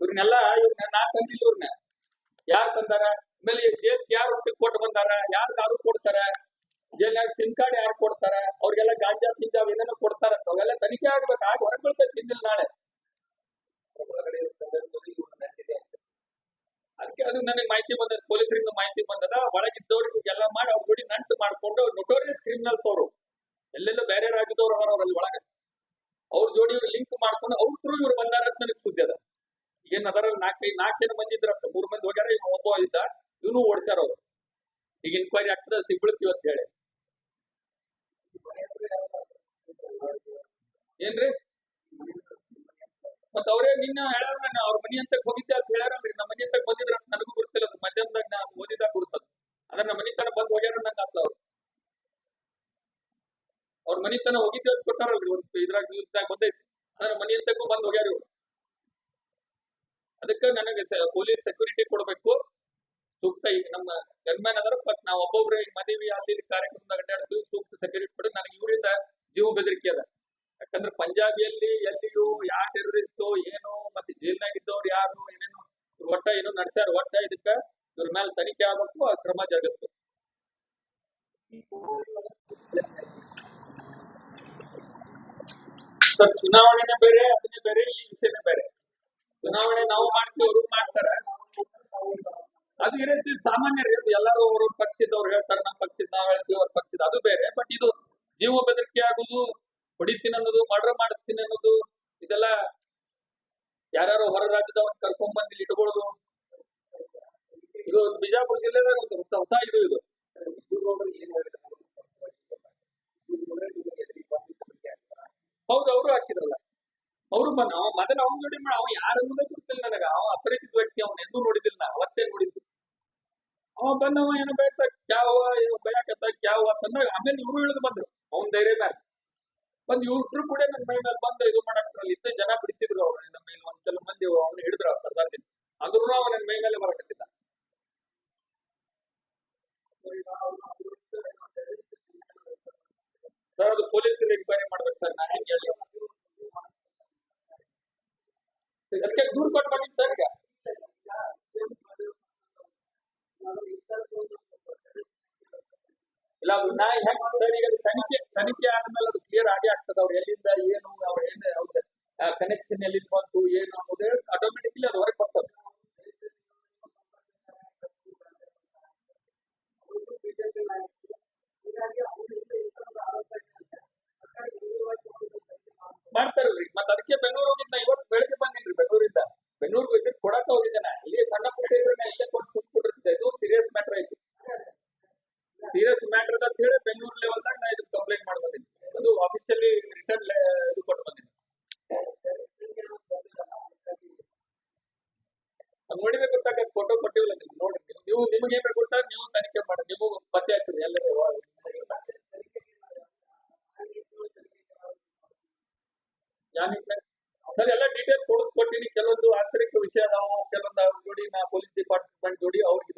ಇವ್ರನ್ನೆಲ್ಲ ಇವ್ರನ್ನ ನಾ ತಂದಿಲ್ಲ ಇವ್ರನ್ನ. ಯಾರು ತಂದಾರ ಆಮೇಲೆ ಜೇಲ್ ಯಾರು ಕೊಟ್ಟು ಬಂದಾರ? ಯಾರು ದಾರು ಕೊಡ್ತಾರ? ಜೇಲ್ನಾಗ ಸಿಮ್ ಕಾರ್ಡ್ ಯಾರು ಕೊಡ್ತಾರ? ಅವ್ರಿಗೆಲ್ಲ ಗಾಂಜಾ ಪಿಂಜಾ ಏನೇನೋ ಕೊಡ್ತಾರ. ಅವೆಲ್ಲ ತನಿಖೆ ಆಗ್ಬೇಕು. ಆಗ ಹೊರಗೆ ಬೀಳ್ತೈತಿ ತಿಂದಿಲ್ಲ ನಾಳೆ. ಅದಕ್ಕೆ ಅದು ನನಗೆ ಮಾಹಿತಿ ಬಂದದ ಪೊಲೀಸರಿಂದ ಮಾಹಿತಿ ಬಂದದ. ಒಳಗಿದ್ದವ್ರಿಗೆ ಎಲ್ಲ ಮಾಡಿ ಅವ್ರ ಜೋಡಿ ನಂಟು ಮಾಡ್ಕೊಂಡು ನೊಟೋರಿಯಸ್ ಕ್ರಿಮಿನಲ್ಸ್ ಅವರು. ಎಲ್ಲೆಲ್ಲೋ ಬೇರೆ ರಾಜ್ಯದವ್ರು ಅವರ ಅವ್ರಲ್ಲಿ ಒಳಗೆ. ಅವ್ರ ಜೋಡಿ ಇವ್ರು ಲಿಂಕ್ ಮಾಡ್ಕೊಂಡು ಅವ್ರ ಇವ್ರು ಬಂದಾರ ಅಂತ ನನಗೆ ಸುದ್ದಿ ಅದ. ಏನ್ ಅದರಲ್ಲಿ ನಾಲ್ಕೈದು ನಾಲ್ಕೇನು ಮಂದಿ ಇದ್ರಂತ? ಮೂರ್ ಮಂದಿ ಹೋಗ್ಯಾರ ಇವ್ ಒಬ್ಬ ಇದ್ದ, ಇವನು ಓಡಿಸ್ಯಾರ ಅವ್ರು. ಈಗ ಇನ್ಕ್ವೈರಿ ಆಗ್ತದ, ಸಿಗ್ಬಿಡ್ತೀವಿ ಅಂತ ಹೇಳಿ. ಏನ್ರಿ? ಮತ್ತ ಅವ್ರೇ ನಿನ್ನ ಹೇಳ್ಯಾರ ನಾನು ಅವ್ರ ಮನಿ ಅಂತ ಹೋಗಿದ್ದೆ ಅಂತ ಹೇಳ್ಯಾರಲ್ರಿ? ನಮ್ಮ ಮನಿ ಅಂತ ಬಂದಿದ್ರ ಅಂತ ನನಗೂ ಗೊತ್ತಿಲ್ಲ, ಅದು ಮಧ್ಯಾಹ್ನದಾಗ ನಾ ಓದಿದಾಗ ಗುರುತದ. ಅದ್ರ ನಮ್ಮ ಮನಿ ತನ ಬಂದ್ ಹೋಗ್ಯಾರ ನಂಗೆ ಅಂತ ಅವ್ರು. ಅವ್ರ ಮನಿ ತನ ಹೋಗಿದ್ದೆ ಅಂತ ಕೊಟ್ಟಾರಲ್ರಿ ಒಂದು ಇದ್ರಾಗ ನ್ಯೂಸ್ದಾಗ ಬಂದೈತಿ. ಅದ್ರ ಮನಿ ಅಂತಕ್ಕೂ ಬಂದ್ ಹೋಗ್ಯಾರ ಇವ್ರು. ಅದಕ್ಕೆ ನನಗೆ ಪೊಲೀಸ್ ಸೆಕ್ಯೂರಿಟಿ ಕೊಡಬೇಕು. ಸೂಕ್ತ ಈಗ ನಮ್ಮ ಗನ್ಮ್ಯಾನ್ ಅದರ ಬಟ್ ನಾವು ಒಬ್ಬೊಬ್ರು ಈಗ ಮದುವೆ ಅಲ್ಲಿ ಕಾರ್ಯಕ್ರಮದಾಗ ಅಡ್ಡಾಡ್ತೀವಿ, ಸೂಕ್ತ ಸೆಕ್ಯೂರಿಟಿ ಕೊಡಿ. ನನಗೆ ಇವರಿಂದ ಜೀವ ಬೆದರಿಕೆ ಅದ. ಯಾಕಂದ್ರೆ ಪಂಜಾಬಿಯಲ್ಲಿ ಎಲ್ಲಿಯೂ ಯಾವ ಟೆರರಿಸ್ಟ್ ಏನು ಮತ್ತೆ ಜೈಲ್ನಾಗಿದ್ದವ್ರು ಯಾರು, ಏನೇನು ಒಟ್ಟ ಏನೋ ನಡ್ಸ್ಯಾರ, ಒಟ್ಟ ಇದಕ್ಕ ಇವ್ರ ಮೇಲೆ ತನಿಖೆ ಆಗ್ಬೇಕು ಆ ಕ್ರಮ ಜರುಗಿಸ್ಬೇಕು. ಸರ್, ಚುನಾವಣೆನೇ ಬೇರೆ, ಅದನ್ನೇ ಬೇರೆ, ಈ ವಿಷಯನೇ ಬೇರೆ. ಚುನಾವಣೆ ನಾವು ಮಾಡ್ತೀವಿ, ಅವರು ಮಾಡ್ತಾರೆ. ಅದು ಈ ರೀತಿ ಸಾಮಾನ್ಯರು ಎಲ್ಲರೂ ಅವ್ರ ಪಕ್ಷದವ್ರು ಹೇಳ್ತಾರೆ, ನಮ್ಮ ಪಕ್ಷದ ನಾವ್ ಹೇಳ್ತೀವಿ, ಅವ್ರ ಪಕ್ಷದ ಅದು ಬೇರೆ. ಬಟ್ ಇದು ಜೀವ ಬೆದರಿಕೆ ಆಗುದು ಹೊಡಿತೀನಿ ಅನ್ನೋದು, ಮರ್ಡರ್ ಮಾಡಿಸ್ತೀನಿ ಅನ್ನೋದು, ಇದೆಲ್ಲ ಯಾರ್ಯಾರು ಹೊರ ರಾಜ್ಯದವ್ರನ್ನ ಕರ್ಕೊಂಡ್ ಬಂದು ಇಲ್ಲಿ ಇಟ್ಕೊಳ್ಳೋದು. ಇದು ಒಂದು ಬಿಜಾಪುರ ಜಿಲ್ಲೆದಾಗ ಒಂದು ಹೊಸ ಹೊಸ ಇದು ಇದು. ಹೌದು, ಅವರು ಹಾಕಿದ್ರಲ್ಲ. ಅವರು ಮದನ ಅವನ ಜೋಡಿ ಮಾಡ ಅವ ಯಾರನ್ನೂ ಗೊತ್ತಿಲ್ಲ ನನಗ. ಅವ ಅಪರಿಚಿತ ವ್ಯಕ್ತಿ, ಅವನ ಎಂದೂ ನೋಡಿದಿಲ್ಲ ನಾ ಅವತ್ತೇ ನೋಡಿದ್ದು. ಅವ ಬಂದವ, ಏನೋ ಬೇಕ ಕ್ಯಾವ, ಏನೋ ಬಯಕತ್ತ ಕ್ಯಾವ ಅಂತಂದಾಗ ಆಮೇಲೆ ಇವ್ರು ಇಳಿದು ಬಂದ್ರು. ಅವನ್ ಧೈರ್ಯ ಮೇಲೆ ಬಂದ್ ಇವ್ರು ಕೂಡ ನನ್ನ ಮೈ ಮೇಲೆ ಬಂದ ಇದು ಮಾಡಕ್ ಇದ್ದ ಜನ ಬಿಡಿಸಿದ್ರು ಅವ್ರು. ನಮ್ಮ ಮೇಲೆ ಒಂದ್ ಕೆಲವು ಮಂದಿ ಅವ್ನು ಹಿಡಿದ್ರು ಸರ್ದಾರ್ ಜನ ಅಂದ್ರೂ ಅವ ನನ್ನ ಮೈ ಮೇಲೆ ಬರಕತ್ತಿದ್ದ ಸರ್, ಅದು ಪೊಲೀಸರು ಎಂಕ್ವೈರಿ ಮಾಡ್ಬೇಕು ಸರ್. ನಾ ಹೆಂಗೆ ಹೇಳಿ ಅದಕ್ಕೆ ದೂರ್ ಕೊಟ್ಟು ಬಂದಿದ್ದು ಸರ್ ಈಗ. ಇಲ್ಲ, ಅದು ನಾ ಹೆಂಗ್ ಸರ್ ಈಗ ಅದು ತನಿಖೆ ತನಿಖೆ ಆದ್ಮೇಲೆ ಅದು ಕ್ಲಿಯರ್ ಆಗೇ ಆಗ್ತದೆ. ಅವ್ರು ಎಲ್ಲಿಂದ, ಏನು, ಅವ್ರ ಏನ್, ಅವ್ರ ಕನೆಕ್ಷನ್ ಎಲ್ಲಿಂದ ಬಂತು, ಏನು ಅನ್ನೋದು ಆಟೋಮೆಟಿಕ್ಲಿ ಅದು ಹೊರಗೆ ಬರ್ತದೆ. ಮಾಡ್ತಾರಲ್ರಿ. ಮತ್ತೆ ಅದಕ್ಕೆ ಬೆಂಗಳೂರು ಹೋಗಿದ್ದ ಇವತ್ತು? ಬೆಳಗ್ಗೆ ಬಂದಿನ್ರಿ ಬೆಂಗಳೂರಿಂದ. ಬೆಂಗಳೂರಿಗೆ ವಿಸಿಟ್ ಕೊಡಕ ಹೋಗಿದ್ದಾನೆ. ಇಲ್ಲಿ ಸಣ್ಣ ಪುಟ್ಟ ಇದ್ರೆ ಇಲ್ಲೇ ಕೊಟ್ಟು ಸುಮ್ಕೊಂಡಿರ್ತಿದ್ದೆ ಇದು ಸೀರಿಯಸ್ ಮ್ಯಾಟರ್ ಐತಿ ಸೀರಿಯಸ್ ಮ್ಯಾಟರ್ ಅಂತ ಹೇಳಿ ಬೆಂಗಳೂರು ಲೆವೆಲ್ ನಾ ಇದು ಕಂಪ್ಲೇಂಟ್ ಮಾಡ್ಬಂದಿನಿ. ಅದು ಆಫೀಸಲ್ಲಿ ರಿಟರ್ನ್ ಇದು ಕೊಟ್ಟು ಬಂದಿನಿ. ನೋಡಿದ್ರೆ ಗೊತ್ತಾಗ ಫೋಟೋ ಕೊಟ್ಟಿವಲ್ಲ ನೀವು. ನೋಡಿ, ನೀವು ನಿಮ್ಗೆ ನಿಮಗೆ ಗೊತ್ತಾ? ನೀವು ತನಿಖೆ ಮಾಡಿ. ನೀವು ಪತ್ತೆ ಹಚ್ಚಿರಿ ಎಲ್ಲರೂ ಯಾನಿಗೆ ಸರ್ ಎಲ್ಲ ಡೀಟೇಲ್ ಕೆಲವೊಂದು ಆಂತರಿಕ ವಿಷಯ ನಾವು ಕೆಲವೊಂದು ಅವ್ರ ನಾ ಪೊಲೀಸ್ ಡಿಪಾರ್ಟ್ಮೆಂಟ್ ಜೋಡಿ ಅವ್ರಿಗೆ